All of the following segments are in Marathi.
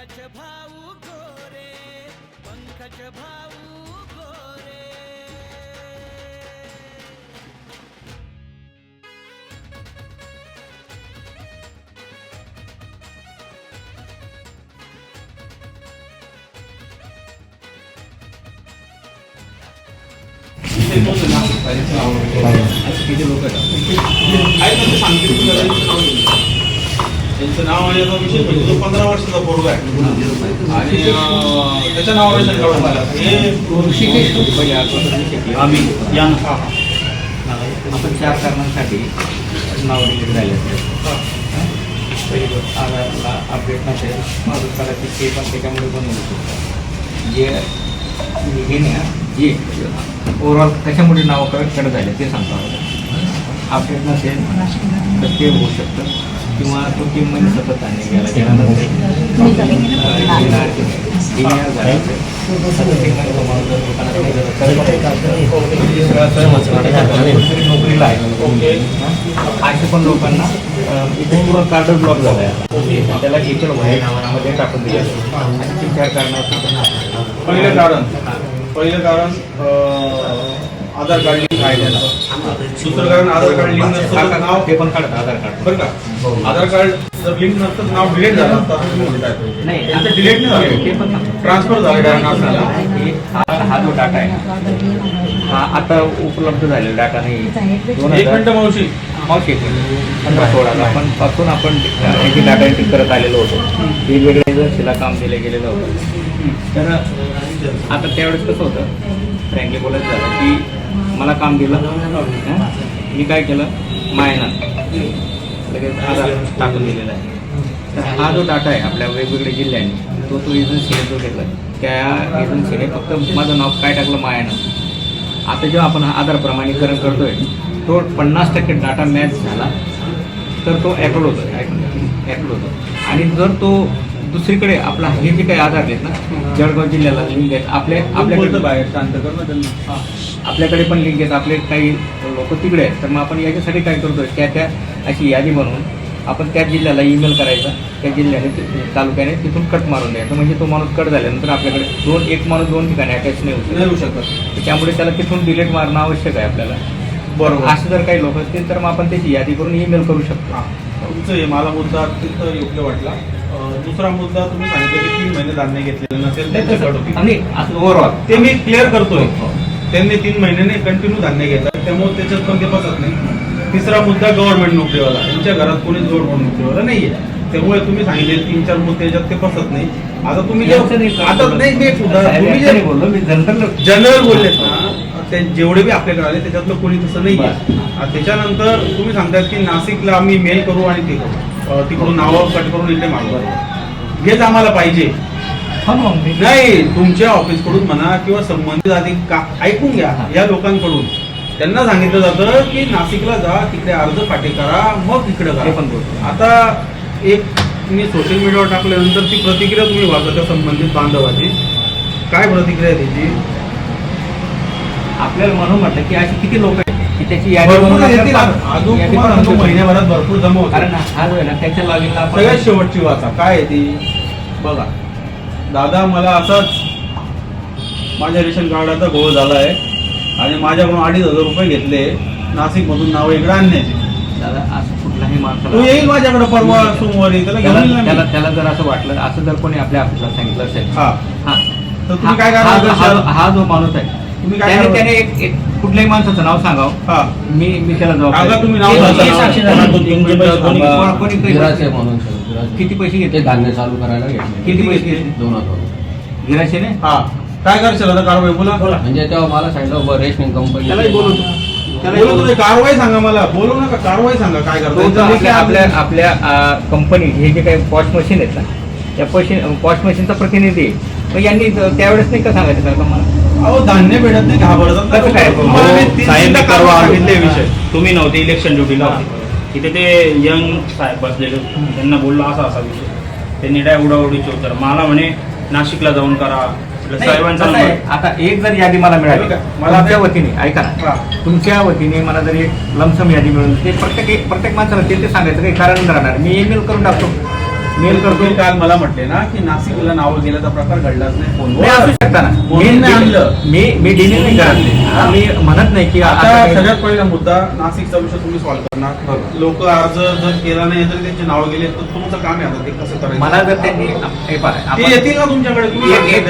पंकज भाऊ गोरे पंकज भाऊ गोरे किती लोक आहेत म्हणजे सांगतील तुला त्यांचं नाव घेऊन. त्यांचं नाव आणि याचा विशेष म्हणजे जो पंधरा वर्षाचा पोरगा आहे. आणि त्याच्या नावावर रेशन कार्ड झालं. हे आम्ही या ना. आपण चार कारणांसाठी नाव डिलीट झाले आधारला अपडेट नसेल करायची ते पण त्याच्यामुळे पण होऊ शकतं. जे हे नाही जे ओव्हरऑल कशामुळे नाव कट झाले ते सांगतो अपडेट नसेल तर ते होऊ शकतं. किंवा तो तीन सतत आणि गेला त्यानंतर डिनार झाला नोकरीला आहे अशा पण लोकांना अं, इथे कार्ड ब्लॉक झाला आहे त्याला इतर व्हाईट नावामध्ये टाकून दिले आणि ते चार कारणासाठी पहिलं कारण पहिलं कारण आधार कार्ड लिंक आहे. त्याला दुसरं कारण आधार कार्ड लिंक नसतं तर नाव ते पण काढत आधार कार्ड. बरं का? आधार कार्ड जर लिंक नसतं तर नाव डिलीट झालं. असतं असं तुम्ही म्हणताय. नाही त्यांचं डिलीट नाही झालं. ट्रान्सफर झालं डायरेक्ट आपल्याला हे हा हा जो डाटा आहे हा आता उपलब्ध झालेला डाटा नाही. दोन एक हजार मिनिट मावशी. मावशी पंधरा सोळाला आपण पासून आपण याची डाटा एंट्री करत आलेलो होतो. वेगवेगळ्या एजन्सीला काम दिलं गेलेलं होतं. तर आता त्यावेळेस कसं होतं? फ्रँकली बोलायचं झालं की मला काम दिलं. मी काय केलं? मायना लगेच आधार टाकून दिलेला आहे. तर हा जो डाटा आहे आपल्या वेगवेगळ्या जिल्ह्यांनी तो तो एजन्सीने जो घेतला त्या एजन्सीने फक्त माझं नाव काय टाकलं? मायानं. आता जेव्हा आपण हा आधार प्रमाणीकरण करतोय तो पन्नास टक्के डाटा मॅच झाला तर तो ॲप्रोड होतो ॲप्रोड होतो आणि जर तो दुसरीकडे आपला हे जे काही आधार आहेत ना जळगाव जिल्ह्याला लिंक आहेत. आपल्या आपल्याकडे बाहेर शांत कर ना त्यांना. आपल्याकडे पण लिंक आहेत. आपले काही लोक तिकडे आहेत. तर मग आपण याच्यासाठी काय करतोय? त्या त्या अशी यादी बनवून आपण त्या जिल्ह्याला ईमेल करायचा. त्या जिल्ह्याने तालुक्याने तिथून कट मारून द्यायचा. म्हणजे तो माणूस कट झाल्यानंतर आपल्याकडे दोन एक माणूस दोन ठिकाणी अटॅच नाही होऊ शकत. त्यामुळे त्याला तिथून डिलीट मारणं आवश्यक आहे आपल्याला. बरोबर. असं जर काही लोक असतील तर मग आपण त्याची यादी करून ईमेल करू शकतो. तुमचं हे मला मुद्दा अत्यंत योग्य वाटला. दुसरा मुद्दा तुम्ही सांगितलं की तीन महिने धान्य घेतलेलं नसेल ओव्हरऑल ते मी क्लिअर करतोय. त्यांनी तीन महिन्याने कंटिन्यू धान्य घेतात त्यामुळे त्याच्यात पण ते बसत नाही. तिसरा मुद्दा गव्हर्नमेंट नोकरीवाला. त्यांच्या घरात कोणीच गव्हर्नमेंट नोकरीवाला नाहीये. त्यामुळे तुम्ही सांगितले तीन चार मुद्दे याच्यात ते बसत नाही. आता तुम्ही आता नाही मी बोललो. मी जनरल जनरल बोललेत ना ते जेवढे बी आपल्याकडे आले त्याच्यातलं कोणी तसं नाही त्याच्यानंतर तुम्ही सांगतायत की नाशिकला आम्ही मेल करू आणि ते करू. तिकडून नावं कट करून इकडे मागवा. हेच आम्हाला पाहिजे. नाही तुमच्या ऑफिसकडून म्हणा किंवा संबंधित अधिक का ऐकून घ्या या लोकांकडून. त्यांना सांगितलं जातं की नाशिकला जा तिकडे अर्ज पाठी करा मग इकडे पण करा बोलतो. आता एक मी सोशल मीडियावर टाकल्यानंतर ती प्रतिक्रिया तुम्ही वाचा त्या संबंधित बांधवाची? काय प्रतिक्रिया त्याची? आपल्याला म्हणून म्हटलं की अशी किती लोक त्याची यादी भरपूर बनवून येतील आपल्याला- अजून यादी तुम्हाला बनवून सांगतो, ठेवतो. महिन्याभरात भरपूर जमा होतात कारण हा जो आहे ना त्याच्या लॉगिनला आपण सगळ्यात शेवटची वाचा. काय आहे ती? बघा. दादा मला असाच माझ्या रेशन कार्डाचा घोळ झाला आहे आणि माझ्याकडून अडीच हजार रुपये घेतले. नाशिक मधून नाव इकडे आणण्याचे. दादा असं कुठलाही तो माणसाला येईल माझ्याकडे परवा सोमवारी. त्याला घेऊन त्याला येईल ना त्याला मी. त्याला जर असं वाटलं असं जर कोणी आपल्या ऑफिसला सांगितलं असेल. हा. हा. तर तुम्ही काय हा- करा हा- हा हा जो माणूस आहे तुम्ही काय त्याने करा? त्याने एक एक कुठल्याही माणसाचं नाव सांगावं. हा. मी मी त्याला सांगा तुम्ही नाव हे- सांगा. हे साक्षीदार कोणी- कोणी- कोणी- म्हणून सर. किती पैसे ते घेतले धान्य चालू करायला घेतले. किती पैसे घेतले? दोन हजार गिराशेने हा. काय करशील आता कारवाई बोला. म्हणजे तेव्हा मला सांगितलं रेशनिंग कंपनी त्यालाही बोलू बोलवतो. कारवाई सांगा मला. बोलू नका. कारवाई सांगा. काय तो करता तर आपल्या आपल्या आपल्या कंपनी हे जे काही पॉश मशीन आहेत ना त्या पॉश मशीनचा प्रतिनिधी आहे. मग यांनी त्यावेळेस नाही का सांगायचं सर का मला? अहो धान्य भेटत नाही घाबरतात कसं काय? तुम्हाला मी तीन साहेब तीनदा मी कारवा परवा सांगितले. विषय तुम्ही नव्हते इलेक्शन ड्युटीला होते तिथे ते यंग साहेब बसलेले होते. त्यांना बोललो असा असा विषय. त्यांनी डाय उडाउडीचे उत्तर. मला म्हणे नाशिकला जाऊन करा. म्हटलं, नाही, साहेबांचा कसं आहे, नंबर. आता एक जर यादी मला मिळाली बरं का? मला ते- वतीने ऐका ना. हा. तुमच्या वतीने मला जर एक लमसम यादी मिळून ते प्रत्येक प्रत्येक माणसाला ते ते सांगायचं काही कारण राहणार मी ईमेल करून टाकतो. मेल करतो काल मला म्हटले ना की नाशिकला नावं गेल्याचा प्रकार घडलाच नाही नाही असू फोनवर शकता ना. मी. मी मी डिने नाही करत मी म्हणत नाही की आता सगळ्यात पहिला मुद्दा नाशिकचा विषय तुम्ही सॉल्व्ह करणार. लोक अर्ज जर केला नाही तर त्यांची नावं गेले तर तुमचं काम आहे आता ते कसं करायचं? मला जर त्यांनी येतील ना तुमच्याकडे?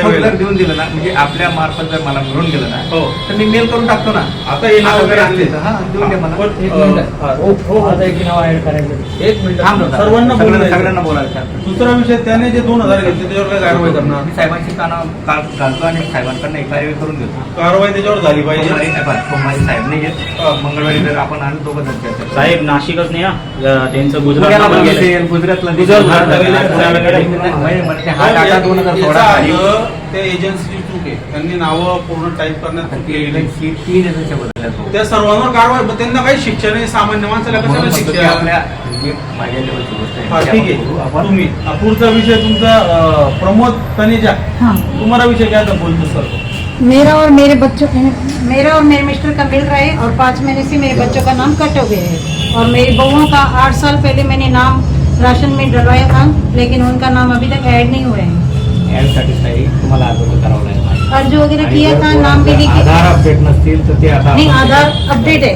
फोन देऊन दिलं ना म्हणजे आपल्या मार्फत जर मला मिळून गेलं ना हो. तर मी मेल करून टाकतो ना. आता हे नाव वगैरे आणले हा एक मिनिट. सर्वांना सगळ्यांना बोलायचं. दुसरा विषय त्याने जे दोन हजार घेतले त्याच्यावर काय कारवाई करणार? मी साहेबांची काना काल घालतो आणि साहेबांकडनं एक कारवाई करून घेतो. कारवाई त्याच्यावर झाली पाहिजे. सोमवारी सोमवारी साहेब नाही येत मंगळवारी जर आपण आलो दोघं जण. साहेब नाशिकच नाही हा. त्यांचं पुण्याला गुजरात पण गेले गेले, गुजरातला गुजरात गेले. म्हणजे- म्हणजे हा डाटा दोन हजार याचा सोळा अर्थ त्या एजन्सीची चूक आहे. त्यांनी नावं पूर्ण टाईप करण्यात चूक केलेली आहे. ही तीन एजन्सी बदलल्या तो. त्या सर्वांवर कारवाई पण त्यांना काही शिक्षण आहे सामान्य माणसाला म्हणून कशाला शिक्षण आपल्या जे माझ्या लेवलची गोष्ट आहे. हा ती ठीक आपण आहे करू. आपण तुम्ही हा, पुढचा विषय तुमचा अं, प्रमोद तनेजा. हाँ. तुम्हारा विषय क्या था बोलतो सर? मेरा और मेरे बच्चों मेरा और मेरे मिस्टर का मिल रहा है और पाँच महीने से मेरे बच्चों का नाम कट हो गया है. और मेरी बहुओं का आठ साल पहले मैंने नाम राशन में डलवाया था लेकिन उनका नाम अभी तक ऐड नहीं हुआ है. ऍडसाठी तुम्हाला अर्ज करावं लागेल. अर्ज वगैरह आणि किया जर था कोणाचे नाम भी लिखे आधार अपडेट नसतील तर ते आता नहीं आपण- आधार अपडेट है.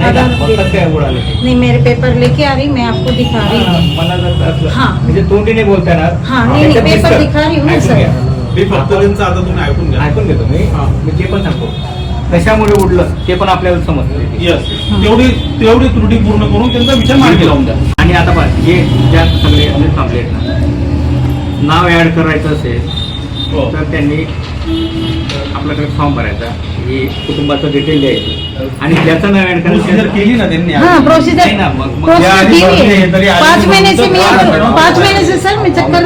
नाही ना, मेरे पेपर लेके आ रही मैं आपको दिखा रही हा, हूँ मला जर असलं. हाँ. म्हणजे तोंडी नाही बोलता येणार हाँ, नाही, नाही, पेपर. दिखा रही हूँ ना, सर. मी फक्त त्यांचं आता तुम्ही ऐकून घ्या. ऐकून घेतो मी. मी ते पण सांगतो. कशामुळे उडलं ते पण आपल्याला समजतं. यस तेवढी तेवढी त्रुटी पूर्ण करून त्यांचा विषय मार्गी लावून द्या. आणि आता बघ हे ज्या सगळे ना नाव ऍड करायचं असेल हो. तर त्यांनी आपल्याकडे फॉर्म भरायचा. हे कुटुंबाचं डिटेल द्यायचं आणि ज्याचं नाव ऍड प्रोसिजर करायचं केली ना त्यांनी हाँ आधी. प्रोसीजर नाही ना, मग- मग प्रोसीजर या आधी की हुई भरली आहे, तरी आधी पाँच महीने से मैं पाँच महीने से सर मैं चक्कर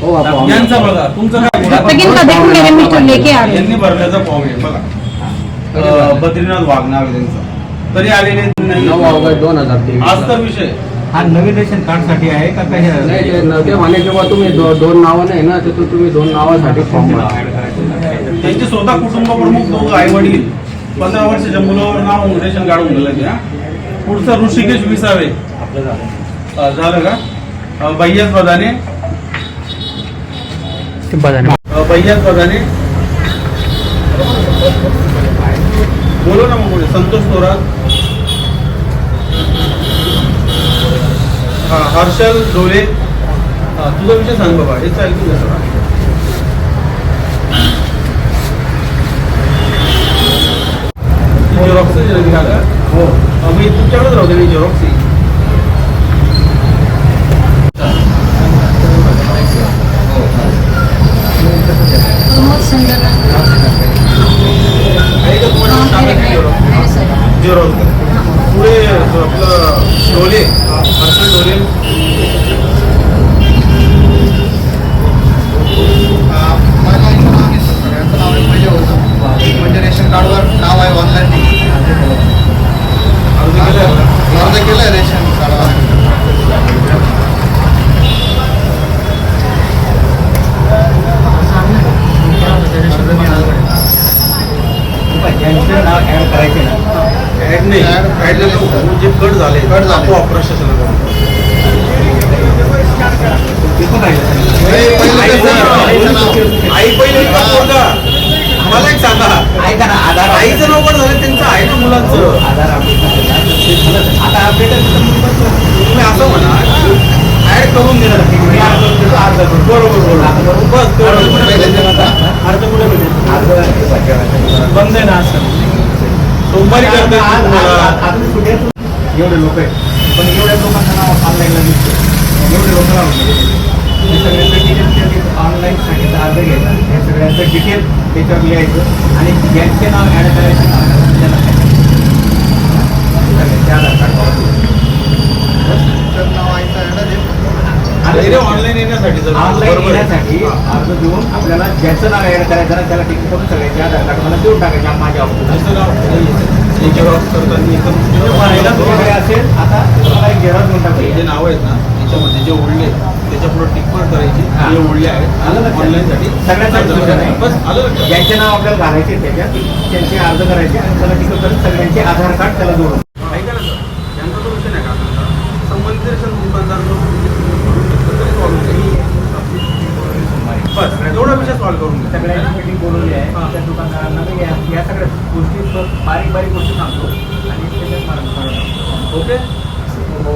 हूँ. यांचा बघा तुमचं काय जब तक इनका देखो मेरे मिस्टर लेके आ रहे यांनी भरल्याचा फॉर्म आहे बघा. अं, बद्रीनाथ वाघ नाव आहे त्यांचं तरी आलेले नाही. नऊ ऑगस्ट दोन हजार तेवीस आज तर विषय. हा नवीन रेशन कार्डसाठी आहे का नाही ते म्हणे किंवा तुम्ही दो- दोन नावं नाही ना तर तुम्ही दोन नावासाठी फॉर्म भरा. त्यांचे स्वतः कुटुंब प्रमुख दोघं आई वडील पंधरा वर्षाच्या मुलावर नाव रेशन कार्ड होऊन त्या पुढचं ऋषिकेश विसावे. झालं का? भैयास बदाने. भैयास बदाने. बोलो ना मग. संतोष थोरात. हा हर्षल डोले. हा, तुझा विषय सांग बाबा. हेच ऐकून घ्या सगळं. झेरॉक्स का हो मी तुमच्याकडेच राहते मी झेरॉक्स प्रमोद संजय हाँ, मेरे मेरे सर झेरॉक्स पुढे आपलं डोले हर्षल डोले म्हणजे रेशन कार्डवर नाव आहे ऑनलाईन अर्ज केलं अर्ज केलंय रेशन कार्डवर ज्यांचं नाव ऍड करायचे ना ऍड नाही ऍड जे कट झाले कट झाले. आपोआप प्रशासनाकडून ते पण आहे. पहिले कसं- आई पहिले का पोरगा? मला एक सांगा ऐका ना आधार आईचं नाव पण झालं त्यांचं आहे ना मुलांचं आधार अपडेट असेल ना, तर ते झालं. आता अपडेट असेल तर मग बस. तुम्ही असं म्हणा ऍड करून देणार मी अर्ज करतो, अर्ज करतो. बरोबर बरोबर बस तेवढं. पहिले ते बघा. अर्ज कुठे भेटेल अर्ज आहे. बंद आहे ना असं सोमवारी करते आज- तुम्हाला आज- आज मी कुठे आहे? एवढे लोक आहेत पण एवढ्या लोकांचं नाव ऑनलाईनला दिसतं एवढे लोक हे सगळ्यांचं डिटेल ऑनलाईन सांगितलं अर्ज घ्यायचा हे सगळ्यांचं डिटेल त्याच्यावर लिहायचं. आणि ज्यांचे नाव ॲड करायचे ऑनलाईन येण्यासाठी ऑनलाईन. येण्यासाठी अर्ज देऊन आपल्याला ज्याचं नाव ॲड करायचं ना त्याला टिक करून सगळ्यांचे आधार कार्ड मला देऊन टाकायचे माझ्या ऑफिसला जसं नाव असेल आता तुम्हाला एक जेरा देऊन जे टाकायचे नाव आहेत ना त्याच्यामध्ये जे ओढले त्याच्या पुढे टिकमार करायची ओढले आहेत आलं लक्षात? ऑनलाईन साठी सगळ्यात सूचना आहे. बस आलं लक्षात? ज्यांचे नाव आपल्याला घालायचे त्याच्यात त्यांचे अर्ज करायचे आणि त्याला टिकट करून सगळ्यांचे आधार कार्ड त्याला जोडून ऐका ना सर यांचा तो विषय नाही का आता? संबंधित रेशन दुकानदार जो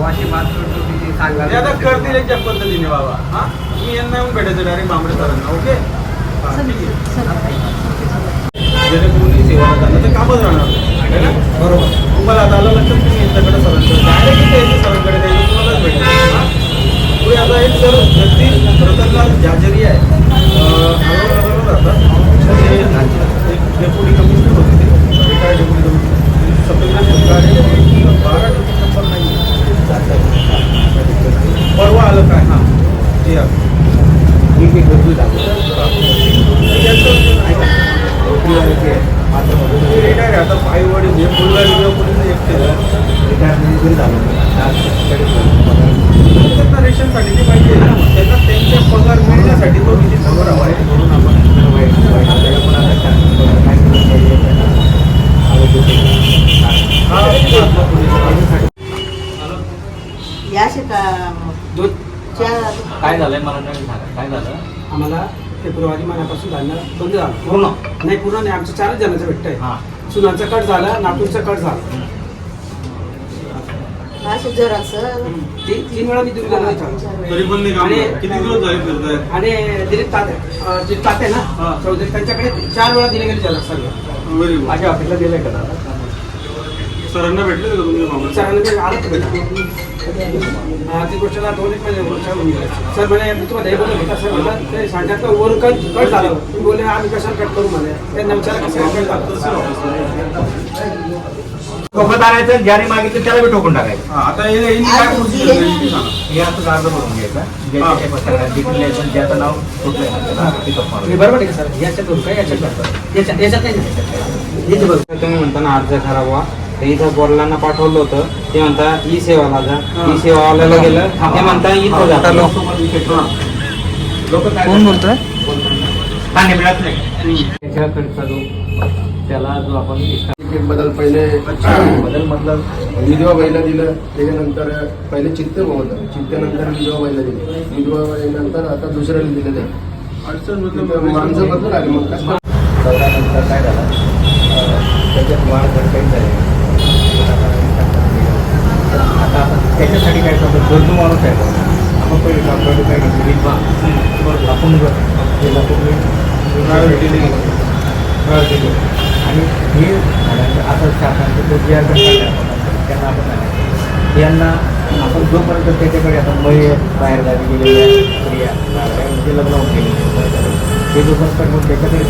अशी बात की ते आता करतील याच्या पद्धतीने बाबा. हा? तुम्ही यांना येऊन भेटायचं डायरेक्ट बांबडे सरांना. ओके? जेणेकरून ही सेवा झालं तर कामच राहणार बरोबर. तुम्हाला आता आलं लक्षात तुम्ही यांच्याकडे सरांकडे डायरेक्ट सरांकडे द्यायचं तुम्हालाच भेटेल हा? पुढे आता एक सर व्यक्ती रतनलाल जाजरी आहे अं, औरंगाबादला राहतात ते एक डेप्युटी कमिशनर होते ते रिटायर्ड डेप्युटी कमिशनर सप्टेंबर सरकार बारा डिसेंबर नाही परवा आलं काय हां ते आहे. ठीक आहे गरजू झालं यांचं ऐका. ते रिटायर आहे आता आई वडील हे मुलगा बिलगा कोणी एकटे त्यांना रेशनसाठी ते पाहिजे ना. त्यांना त्यांच्या पगार मिळण्यासाठी तो निधी समोर हवा आहे म्हणून आपण हा आपला पोलीस. या शेता काय झालंय मला नाही सांगा काय झालं? आम्हाला फेब्रुवारी महिन्यापासून धान्य बंद झालं. पूर्ण. नाही पूर्ण नाही. आमचं चारच जणांचं भेटतंय. हा. सुनाचा कट झाला नागपूरचा कट झाला. असे जरासं. ती- तीन वेळा मी देऊन दिलं. तरी पण नाही काम आणि- किती दिवस झाले फिरताय? आणि दिलीप ताते अं, जे ताते ना? हा. चौधरी त्यांच्याकडे चार वेळा दिले गेले त्याला सर्व व्हेरी गुड. माझ्या ऑफिसला दिलंय का दादा? सरांना भेटले का तुम्ही मामा सरांना ते हा, वर्षा होऊन गेले. सर म्हणे मी तुम्हाला हे बोलत होता सर म्हणलं ते सांगतात वरून कट कट झालं. तुम्ही बोलले आम्ही कशाला कट करू म्हणे? त्यांना विचारा कसं कट सोबत आणायचं ज्याने मागितलं त्याला बी ठोकून टाकायचं. हा, आता हे काय प्रोसिजर केली ते सांगा. हे असं अर्ज भरून घ्यायचा. ज्याच्या काही ज्याचं नाव त्याला पिकअप मी बरोबर आहे का सर? याच्यात करू काय याच्यात करू? याच्यात याच्यात नाही ना जे बघ तुम्ही म्हणता ना अर्ज खराब व्हा. तर इथं बोरलांना पाठवलं होतं. ते म्हणता ई सेवाला जा हा. ई सेवावाल्याला गेलं. ते म्हणता इथं जा. लोक काय कोण बोलतोय? पाणी मिळत नाही. त्याच्याकडचा जो त्याला जो आपण बदल पहिले बदल मतलब विधवा बाईला दिलं त्याच्यानंतर पहिले चित्त होतं चित्त्यानंतर विधवा बाईला दिलं. विधवा बाईनंतर आता दुसऱ्याला दिलेलं आहे. अडचण मतलब माणसं बदलून आली मग कसं काय झालं? त्याच्यात वाढ काही झाली त्याच्यासाठी काय करतो? गरजू माणूस आहे आपण पहिले डॉक्टर काय करतो? विधवा आपण गेला पूर्वी आणि हे झाल्यानंतर आता शासनाचं जे अर्ज आपण त्यांना आपण यांना आपण जोपर्यंत त्याच्याकडे आता मय बाहेर गावी गेलेल्या स्त्रिया म्हणजे लग्न होऊन गेले ते जोपर्यंत मग त्याच्याकडे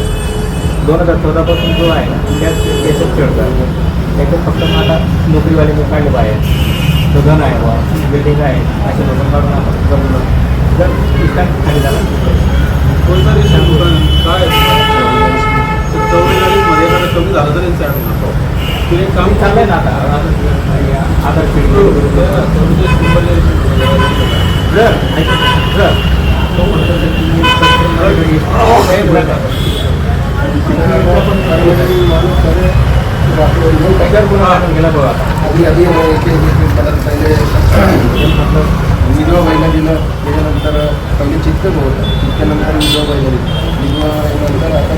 दोन हजार चौदापासून जो आहे त्याच त्याच्यात खेळतात त्याच्यात फक्त मला नोकरीवाले लोक काढले बाहेर. धन आहे बा बिल्डिंग आहे असे लोक काढून आपण करून जर इष्टांत खाली झाला. कोणता रेशन दुकान काय? चौवेचाळीस जरा कमी झालं तर यांचं ऍड होणार. ते एक काम चाललंय ना आता. आधार चौवेचाळीस तो म्हणतो की हे. आधी आधी पहिले विधवा बाईला दिलं त्याच्यानंतर पहिले चित्त होतं चित्त्यानंतर विधवा बाईला दिलं विधवा नंतर आता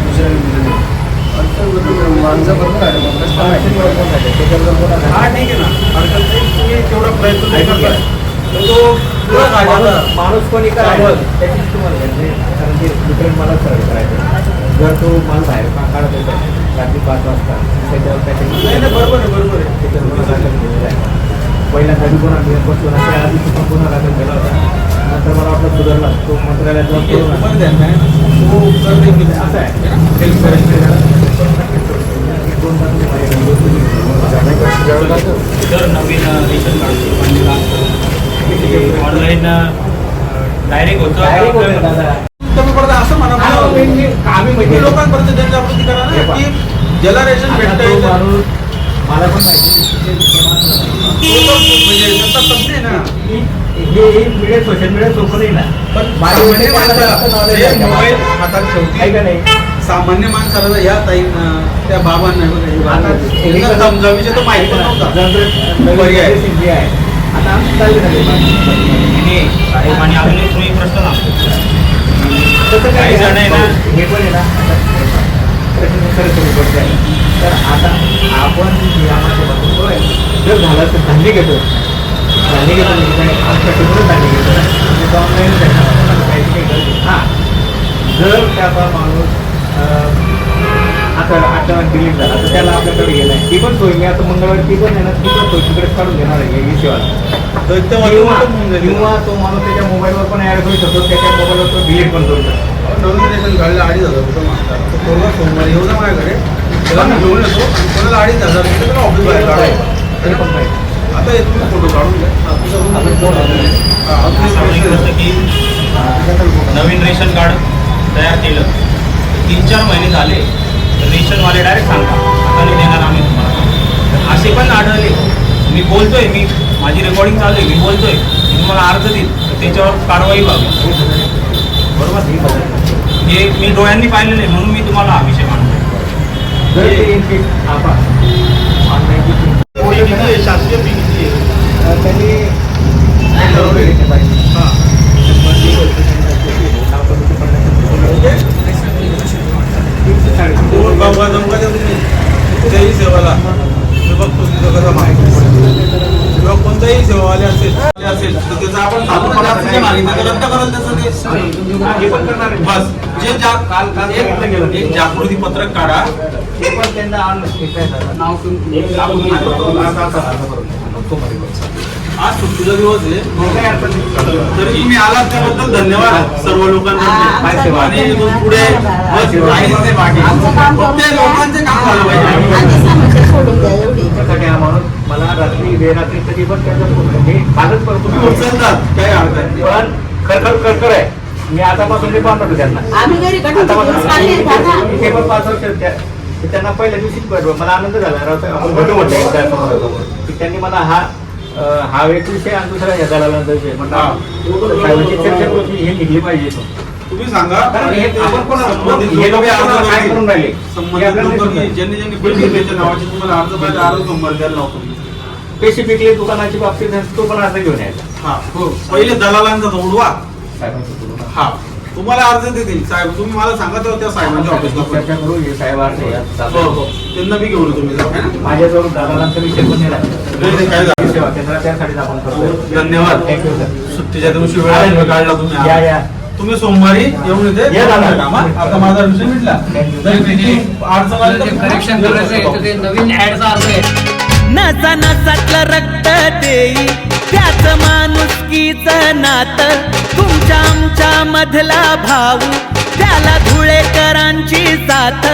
बदलून माणसं? बरोबर. हा ठीक आहे ना अडचण नाही तुम्ही तेवढा प्रयत्न नाही करताय तो माणूस कोणी करायचं त्याचीच तुम्हाला घ्यायची कारण दुसऱ्या मला करायचं जर तो माल बाहेर काढत येतो. रात्री पाच वाजता. त्याच्यावर त्याच्या बरोबर आहे बरोबर आहे. त्याच्यावर गुन्हा दाखल केलेला आहे. पहिल्यांदा मी गुन्हा घेऊन बसलो ना त्या आधी सुद्धा गुन्हा दाखल केला होता. नंतर मला वाटलं सुधारला. तो मंत्रालयात जाऊन ठीक आहे, करून. असं आहे. जर नवीन रेशन ऑनलाईन डायरेक्ट होतं पडतं असं म्हणा हा, आम्ही म्हणजे लोकांपर्यंत जनजागृती करा हे ना. की ज्याला रेशन आता भेटतंय तो तर- माणूस मला पण म्हणजे आहे ना हे हे मीडिया सोशल मीडिया सोपं नाही ना पण सामान्य आहे. मोबाईल हातात आहे ठेवतील का नाही सामान्य माणसाला या ताईंना त्या बाबांना हे हे समजावीचे तर माहिती नव्हता पर्याय. आहे आता आमची चालली आणि अजून एक प्रश्न सांगतो तसं काही काही जण आहे ना- हे पण आहे ना खरं आहे तर आता आपण या माध्यमातून तो आहे जर झालं तर धान्य घेतो. झालेली नाही आमच्या टिकून झालेली म्हणजे ऑनलाईन हां. जर त्याचा माणूस आता अचानक डिलीट झाला तर त्याला आपल्याकडे गेलाय. ती पण सोय. मी आता मंगळवारी ती पण आहे ना ती पण सोय तिकडेच काढून घेणार आहे या विषयाला तर होऊन जाईल. किंवा तो माणूस त्याच्या मोबाईलवर पण ऍड करू शकतो त्याच्या मोबाईलवर तो डिलीट पण करू शकतो. नवीन रेशन काढलं अडीच हजार रुपये मागतात. तो पोरगा सोमवारी येऊ द्या माझ्याकडे? त्याला मी घेऊन येतो. कोणाला अडीच हजार रुपये त्याला ऑफिस बाहेर काढायचं तरी पण पाहिजे आता हे तुम्ही फोटो काढून घ्या. कोण आहे? हा, गोष्ट की नवीन रेशन कार्ड तयार केलं. तीन चार महिने झाले. तर रेशनवाले डायरेक्ट सांगतात. आता नाही देणार आम्ही तुम्हाला. असे पण आढळले. मी बोलतोय मी माझी रेकॉर्डिंग चालू आहे मी बोलतोय. मी तुम्हाला अर्ज देईल तर त्याच्यावर कारवाई व्हावी. बरोबर? हे मी डोळ्यांनी पाहिलेलं आहे म्हणून मी तुम्हाला हा विषय मानतोय शासकीय फी किती आहे त्यांनी जमका सेवाला. मी बघतो तुझं कसं माहिती किंवा कोणताही सेवावाले असेल असेल तर त्याचा आपण मागितलं तर रद्द करत त्याचं ते हे. बस. जे जा काल काल एक एक जागृती पत्रक काढा. ते पण त्यांना आणलं नाव आज सुट्टीचा दिवस आहे नाही. तरी तुम्ही आलात त्याबद्दल धन्यवाद सर्व लोकांचे हा, आणि पुढे लोकांचे काम झालं पाहिजे. हा मला रात्री बेरात्री कधी पण त्याचं हे तुम्ही करतो उचलतात काही अडचण. पण खरखर खरखर आहे. मी आतापासून ते पाहतो त्यांना. आतापासून पण पाच वर्ष त्यांना पहिल्या दिवशीच कळलं मला आनंद झाला. आपण भेटू म्हटलं त्यांनी मला हा हा एक विषय आणि दुसरा म्हटलं चर्चा करून ही- हे निघली पाहिजे. तुम्ही सांगा. हे आपण कोण संबंधित हे लोक काय करून राहिले? हे. ज्यांनी ज्यांनी नावाचे तुम्हाला अर्ज पाहिजे अर्ज नंबर द्यायला लावतो. स्पेसिफिकली दुकानाची बाबतीत तो पण अर्ज घेऊन यायचा. हा हो. पहिले दलालांचा तो उडवा. साहेबांचं करून. हा. तुम्हाला अर्ज देतील. साहेब तुम्ही मला सांगा तेव्हा त्या साहेबांच्या ऑफिसला. चर्चा करू हे साहेब अर्ज. हो हो. त्यांना मी घेऊन येतो जाऊ, है? ना? माझ्याजवळ दादांचा विषय पण नेला नाही, नाही, काय झालं? सेवा केंद्रात त्यासाठीच आपण करतोय. धन्यवाद. थँक्यू सर सुट्टीच्या दिवशी वेळा काढला तुम्ही. या या. तुम्ही सोमवारी येऊन इथे या दादा. काम, हा? आता माझा विषय मिटला. किती अडचण आली तर करेक्शन करायचं आहे तर ते नवीन ऍडचा अर्ज आहे नसा नसातलं रक्त देई. त्याच माणुसकीच नात तुमच्या आमच्या मधला भाऊ. त्याला धुळेकरांची साथ.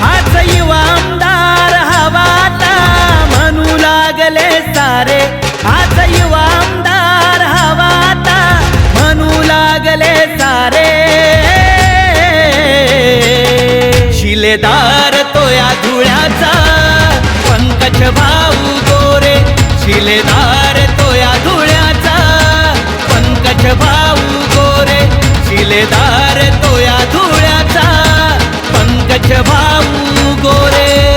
हाच युवा आमदार हवाता म्हणू लागले सारे. हाच युवा आमदार हवाता म्हणू लागले सारे. शिलेदार तो या धुळ्याचा पंकज भाऊ. शिलेदार तो या धुळ्याचा. पंकज भाऊ गोरे शिलेदार तो या धुळ्याचा. पंकज भाऊ गोरे.